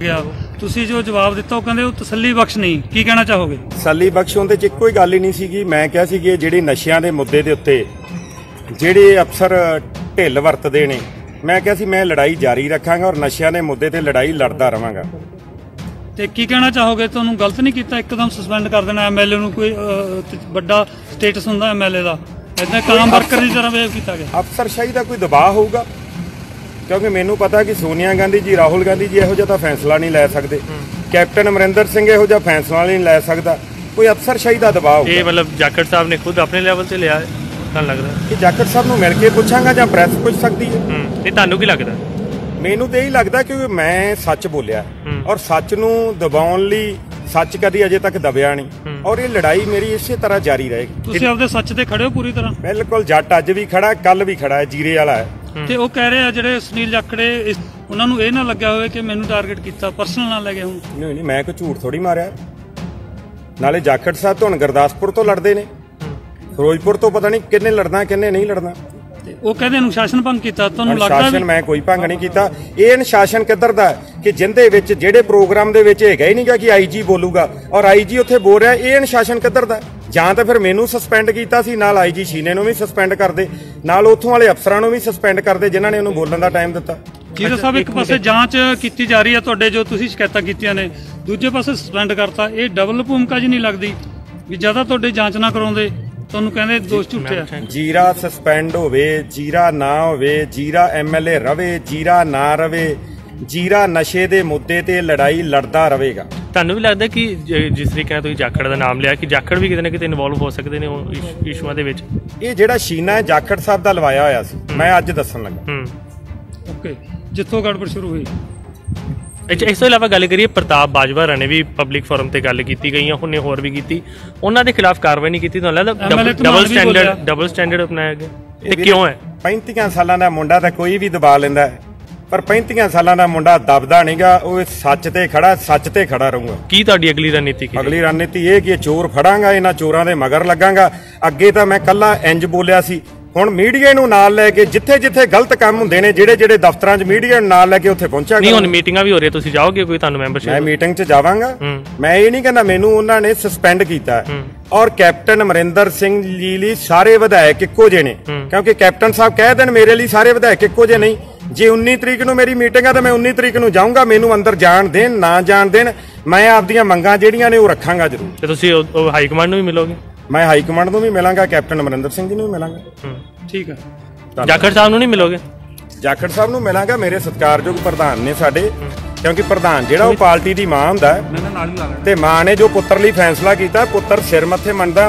ਗਿਆ ਤੁਸੀਂ ਜੋ ਜਵਾਬ ਦਿੱਤਾ ਉਹ ਕਹਿੰਦੇ ਉਹ ਤਸੱਲੀ ਬਖਸ਼ ਨਹੀਂ। ਕੀ ਕਹਿਣਾ ਚਾਹੋਗੇ? ਸੱਲੀ ਬਖਸ਼ ਉਹਦੇ ਚ ਇੱਕੋ ਹੀ ਗੱਲ ਹੀ ਨਹੀਂ ਸੀਗੀ। ਮੈਂ ਕਿਹਾ ਸੀ ਕਿ ਜਿਹੜੇ ਨਸ਼ਿਆਂ ਦੇ ਮੁੱਦੇ ਦੇ ਉੱਤੇ ਜਿਹੜੇ ਅਫਸਰ ਢਿੱਲ ਵਰਤਦੇ ਨੇ ਮੈਂ ਕਿਹਾ ਸੀ ਮੈਂ ਲੜਾਈ ਜਾਰੀ ਰੱਖਾਂਗਾ ਔਰ ਨਸ਼ਿਆਂ ਦੇ ਮੁੱਦੇ ਤੇ ਲੜਾਈ ਲੜਦਾ ਰਵਾਂਗਾ। ਤੇ ਕੀ ਕਹਿਣਾ ਚਾਹੋਗੇ? ਤੁਹਾਨੂੰ ਗਲਤ ਨਹੀਂ ਕੀਤਾ? ਇੱਕਦਮ ਸਸਪੈਂਡ ਕਰ ਦੇਣਾ ਐਮਐਲਏ ਨੂੰ ਕੋਈ ਵੱਡਾ ਸਟੇਟਸ ਹੁੰਦਾ ਐਮਐਲਏ ਦਾ। ਇਦਾਂ ਕਾਮ ਵਰਕਰ ਦੀ ਤਰ੍ਹਾਂ ਵੇਵ ਕੀਤਾ ਗਿਆ। ਅਫਸਰਸ਼ਾਹੀ ਦਾ ਕੋਈ ਦਬਾਅ ਹੋਊਗਾ? ਕਿਉਂਕਿ ਮੈਨੂੰ ਪਤਾ ਕਿ ਸੋਨੀਆ ਗਾਂਧੀ ਜੀ ਰਾਹੁਲ ਗਾਂਧੀ ਜੀ ਇਹੋ ਜਿਹਾ ਤਾਂ ਫੈਸਲਾ ਨਹੀਂ ਲੈ ਸਕਦੇ। ਕੈਪਟਨ ਅਮਰਿੰਦਰ ਸਿੰਘ ਇਹੋ ਜਿਹਾ ਫੈਸਲਾ ਨਹੀਂ ਲੈ ਸਕਦਾ। ਕੋਈ ਅਫਸਰਸ਼ਾਹੀ ਦਾ ਦਬਾਅ ਹੋਊਗਾ। ਇਹ ਮਤਲਬ ਜਾਖੜ ਸਾਹਿਬ ਨੇ ਖੁਦ ਆਪਣੇ ਲੈਵਲ ਤੇ ਲਿਆ ਹੈ ਤੁਹਾਨੂੰ ਲੱਗਦਾ ਕਿ ਜਾਖੜ ਸਾਹਿਬ ਨੂੰ ਮਿਲ ਕੇ ਪੁੱਛਾਂਗਾ ਜਾਂ ਪ੍ਰੈਸ ਪੁੱਛ ਸਕਦੀ ਹੈ? ਹੂੰ ਇਹ ਤੁਹਾਨੂੰ ਕੀ ਲੱਗਦਾ? ਮੈਨੂੰ ਤੇ ਇਹੀ ਲੱਗਦਾ ਕਿ ਮੈਂ ਸੱਚ ਬੋਲਿਆ। ਔਰ ਸੱਚ ਨੂੰ ਦਬਾਉਣ ਲਈ ਸੱਚ ਕਦੀ ਅਜੇ ਤੱਕ ਦਬਿਆ ਨਹੀਂ। ਔਰ ਇਹ ਲੜਾਈ ਮੇਰੀ ਇਸੇ ਤਰ੍ਹਾਂ ਜਾਰੀ ਰਹੇਗੀ। ਤੁਸੀਂ ਆਪਦੇ ਸੱਚ ਤੇ ਖੜੇ ਹੋ ਪੂਰੀ ਤਰ੍ਹਾਂ? ਬਿਲਕੁਲ ਜੱਟ ਅੱਜ ਵੀ ਖੜਾ ਕੱਲ ਵੀ ਖੜਾ ਹੈ ਜੀਰੇ ਵਾਲਾ ਹੈ। ਤੇ ਉਹ ਕਹਿ ਰਹੇ ਆ ਜਿਹੜੇ ਸੁਨੀਲ ਜਾਖੜੇ ਇਸ- ਉਹਨਾਂ ਨੂੰ ਇਹ ਨਾ ਲੱਗਿਆ ਹੋਵੇ ਕਿ ਮੈਨੂੰ ਟਾਰਗੇਟ ਕੀਤਾ ਪਰਸਨਲ ਨਾ ਲੈ ਗਏ ਹੁਣ। ਨਹੀਂ ਨਹੀਂ ਮੈਂ ਕੋਈ ਝੂਠ ਥੋੜੀ ਮਾਰਿਆ। ਨਾਲੇ ਜਾਖੜ ਸਾਹਿਬ ਤੋਂ ਹੁਣ ਗੁਰਦਾਸਪੁਰ ਤੋਂ ਲੜਦੇ ਨੇ। ਫਿਰੋਜ਼ਪੁਰ ਤੋਂ ਪਤਾ ਨਹੀਂ ਕਿੰਨੇ ਲੜਨਾ ਕਿੰਨੇ ਨਹੀਂ ਲੜਨਾ। ਉਹ ਕਹਿੰਦੇ ਅਨੁਸ਼ਾਸਨ ਭੰਗ ਕੀਤਾ ਤੁਹਾਨੂੰ ਲੱਗਦਾ ਅਨੁਸ਼ਾਸਨ ਮੈਂ ਕੋਈ ਭੰਗ ਨਹੀਂ ਕੀਤਾ। ਇਹ ਅਨੁਸ਼ਾਸਨ ਕਿੱਧਰ ਦਾ ਹੈ? ਕਿ ਜਿੰਦੇ ਵਿੱਚ ਜਿਹੜੇ ਪ੍ਰੋਗਰਾਮ ਦੇ ਵਿੱਚ ਹੈਗਾ ਹੀ ਨਹੀਂਗਾ ਕਿ ਆਈਜੀ ਬੋਲੂਗਾ ਔਰ ਆਈਜੀ ਉੱਥੇ ਬੋਲ ਰਿਹਾ ਇਹ ਅਨੁਸ਼ਾਸਨ ਕਿੱਧਰ ਦਾ? ਜਾਂ ਤਾਂ ਫਿਰ ਮੈਨੂੰ ਸਸਪੈਂਡ ਕੀਤਾ ਸੀ ਨਾਲ ਆਈਜੀ ਸ਼ੀਨੇ ਨੂੰ ਵੀ ਸਸਪੈਂਡ ਕਰਦੇ ਨਾਲ ਉੱਥੋਂ ਵਾਲੇ ਅਫਸਰਾਂ ਨੂੰ ਵੀ ਸਸਪੈਂਡ ਕਰਦੇ ਜਿਨ੍ਹਾਂ ਨੇ ਉਹਨੂੰ ਬੋਲਣ ਦਾ ਟਾਈਮ ਦਿੱਤਾ। ਜੀਰੋ ਸਾਹਿਬ ਇੱਕ ਪਾਸੇ ਜਾਂਚ ਕੀਤੀ ਜਾ ਰਹੀ ਹੈ ਤੁਹਾਡੇ ਜੋ ਤੁਸੀਂ ਸ਼ਿਕਾਇਤਾਂ ਕੀਤੀਆਂ ਨੇ ਦੂਜੇ ਪਾਸੇ ਸਸਪੈਂਡ ਕਰਤਾ। ਇਹ ਡਬਲ ਭੂਮਿਕਾ ਜੀ ਨਹੀਂ ਲੱਗਦੀ ਵੀ ਜ਼ਿਆਦਾ ਤੁਹਾਡੇ ਜਾਂਚ ਨਾ ਕਰਾਉਂਦੇ। ਤੁਹਾਨੂੰ ਕਹਿੰਦੇ ਦੋਸ਼ ਝੂਠੇ ਆ ਜੀਰਾ ਸਸਪੈਂਡ ਹੋਵੇ ਜੀਰਾ ਨਾ ਹੋਵੇ ਜੀਰਾ ਐਮਐਲਏ ਰਵੇ ਜੀਰਾ ਨਾ ਰਵੇ ਜੀਰਾ ਨਸ਼ੇ ਦੇ ਮੁੱਦੇ ਤੇ ਲੜਾਈ ਲੜਦਾ ਰਹੇਗਾ। ਤੁਹਾਨੂੰ ਵੀ ਲੱਗਦਾ ਕਿ ਜਿਸ ਤਰੀਕੇ ਨਾਲ ਤੁਸੀਂ ਜਾਖੜ ਦਾ ਨਾਮ ਲਿਆ ਕਿ ਜਾਖੜ ਵੀ ਕਿਤੇ ਨਾ ਕਿਤੇ ਇਨਵੋਲਵ ਹੋ ਸਕਦੇ ਨੇ ਉਹ ਇਸ਼- ਇਸ਼ੂਆਂ ਦੇ ਵਿੱਚ? ਇਹ ਜਿਹੜਾ ਸ਼ੀਨਾ ਹੈ ਜਾਖੜ ਸਾਹਿਬ ਦਾ ਲਵਾਇਆ ਹੋਇਆ ਸੀ। ਮੈਂ ਅੱਜ ਦੱਸਣ ਲੱਗਾ। ਹੂੰ। ਓਕੇ ਜਿੱਥੋਂ ਗੜਬੜ ਸ਼ੁਰੂ ਹੋਈ। ਅੱਛਾ ਇਸ ਤੋਂ ਇਲਾਵਾ ਗੱਲ ਕਰੀਏ ਪ੍ਰਤਾਪ ਬਾਜਵਾ ਨੇ ਵੀ ਪਬਲਿਕ ਫੋਰਮ ਤੇ ਗੱਲ ਕੀਤੀ ਗਈ ਆ ਉਹਨੇ ਹੋਰ ਵੀ ਕੀਤੀ। ਉਹਨਾਂ ਦੇ ਖਿਲਾਫ ਕਾਰਵਾਈ ਨਹੀਂ ਕੀਤੀ ਤੁਹਾਨੂੰ ਲੱਗਦਾ ਡਬਲ ਸਟੈਂਡਰਡ। ਡਬਲ ਸਟੈਂਡਰਡ ਅਪਣਾਇਆ ਗਿਆ? ਤੇ ਕਿਉਂ ਹੈ? 35 ਸਾਲਾਂ ਦਾ ਮੁੰਡਾ ਤਾਂ ਕੋਈ ਵੀ ਦਬਾ ਲੈਂਦਾ ਹੈ। ਪਰ 35 ਸਾਲਾਂ ਦਾ ਮੁੰਡਾ ਦਬਦਾ ਨਹੀਂਗਾ ਉਹ ਸੱਚ ਤੇ ਖੜਾ ਸੱਚ ਤੇ ਖੜਾ ਰਹੂਗਾ। ਕੀ ਤੁਹਾਡੀ ਅਗਲੀ ਰਣਨੀਤੀ ਕੀ ਅਗਲੀ ਰਣਨੀਤੀ ਇਹ ਕਿ ਇਹ ਚੋਰ ਫੜਾਂਗਾ ਇਹਨਾਂ ਚੋਰਾਂ ਦੇ ਮਗਰ ਲੱਗਾਂਗਾ। ਅੱਗੇ ਤਾਂ ਮੈਂ ਕੱਲਾ ਇੰਜ ਬੋਲਿਆ ਸੀ ਹੁਣ ਮੀਡੀਆ ਨੂੰ ਨਾਲ ਲੈ ਕੇ ਜਿੱਥੇ ਜਿੱਥੇ ਗਲਤ ਕੰਮ ਹੁੰਦੇ ਨੇ ਜਿਹੜੇ ਜਿਹੜੇ ਦਫ਼ਤਰਾਂ 'ਚ ਮੀਡੀਆ ਨੂੰ ਨਾਲ ਲੈ ਕੇ ਉੱਥੇ ਪਹੁੰਚਿਆ ਨਹੀਂ ਹੁਣ। ਮੀਟਿੰਗਾਂ ਵੀ ਹੋ ਰਹੀਆਂ ਤੁਸੀਂ ਜਾਓਗੇ ਕੋਈ ਤੁਹਾਨੂੰ ਮੈਂ ਮੈਂਬਰਸ਼ਿਪ ਮੀਟਿੰਗ 'ਚ ਜਾਵਾਂਗਾ। ਮੈਂ ਇਹ ਨਹੀਂ ਕਹਿੰਦਾ ਮੈਨੂੰ ਉਹਨਾਂ ਨੇ ਸਸਪੈਂਡ ਕੀਤਾ। ਔਰ ਕੈਪਟਨ ਅਮਰਿੰਦਰ ਸਿੰਘ ਜੀ ਲਈ ਸਾਰੇ ਵਿਧਾਇਕ ਇੱਕੋ ਜਿਹੇ ਨੇ। ਕਿਉਂਕਿ ਕੈਪਟਨ ਸਾਹਿਬ ਕਹਿ ਦੇਣ ਮੇਰੇ ਲਈ ਸਾਰੇ ਵਿਧਾਇਕ ਇੱਕੋ ਜਿਹੇ ਨਹੀਂ। ਜੇ 19 ਤਰੀਕ ਨੂੰ ਮੇਰੀ ਮੀਟਿੰਗ ਆ ਤਾਂ ਮੈਂ 19 ਤਰੀਕ ਨੂੰ ਜਾਊਂਗਾ। ਮੈਨੂੰ ਅੰਦਰ ਜਾਣ ਦੇਣ ਨਾ ਜਾਣ ਦੇਣ। ਮੈਂ ਆਪਦੀਆਂ ਮੰਗਾਂ ਜਿਹੜੀਆਂ ਨੇ ਉਹ ਰੱਖਾਂਗਾ ਜ਼ਰੂਰ। ਤੇ ਤੁਸੀਂ ਹਾਈ ਕਮਾਂਡ ਨੂੰ ਵੀ ਮਿਲੋਗੇ? ਮੈਂ ਹਾਈ ਕਮਾਂਡ ਨੂੰ ਵੀ ਮਿਲਾਂਗਾ ਕੈਪਟਨ ਅਮਰਿੰਦਰ ਸਿੰਘ ਜੀ ਨੂੰ ਵੀ ਮਿਲਾਂਗਾ। ਹੂੰ ਠੀਕ ਹੈ। ਜਾਖੜ ਸਾਹਿਬ ਨੂੰ ਨਹੀਂ ਮਿਲੋਗੇ? ਜਾਖੜ ਸਾਹਿਬ ਨੂੰ ਮਿਲਾਂਗਾ ਮੇਰੇ ਸਤਿਕਾਰਯੋਗ ਪ੍ਰਧਾਨ ਨੇ ਸਾਡੇ ਕਿਉਂਕਿ ਪ੍ਰਧਾਨ ਜਿਹੜਾ ਉਹ ਪਾਰਟੀ ਦੀ ਮਾਂ ਹੁੰਦਾ ਤੇ ਮਾਂ ਨੇ ਜੋ ਪੁੱਤਰ ਲਈ ਫੈਸਲਾ ਕੀਤਾ ਪੁੱਤਰ ਸਿਰ ਮੱਥੇ ਮੰਨਦਾ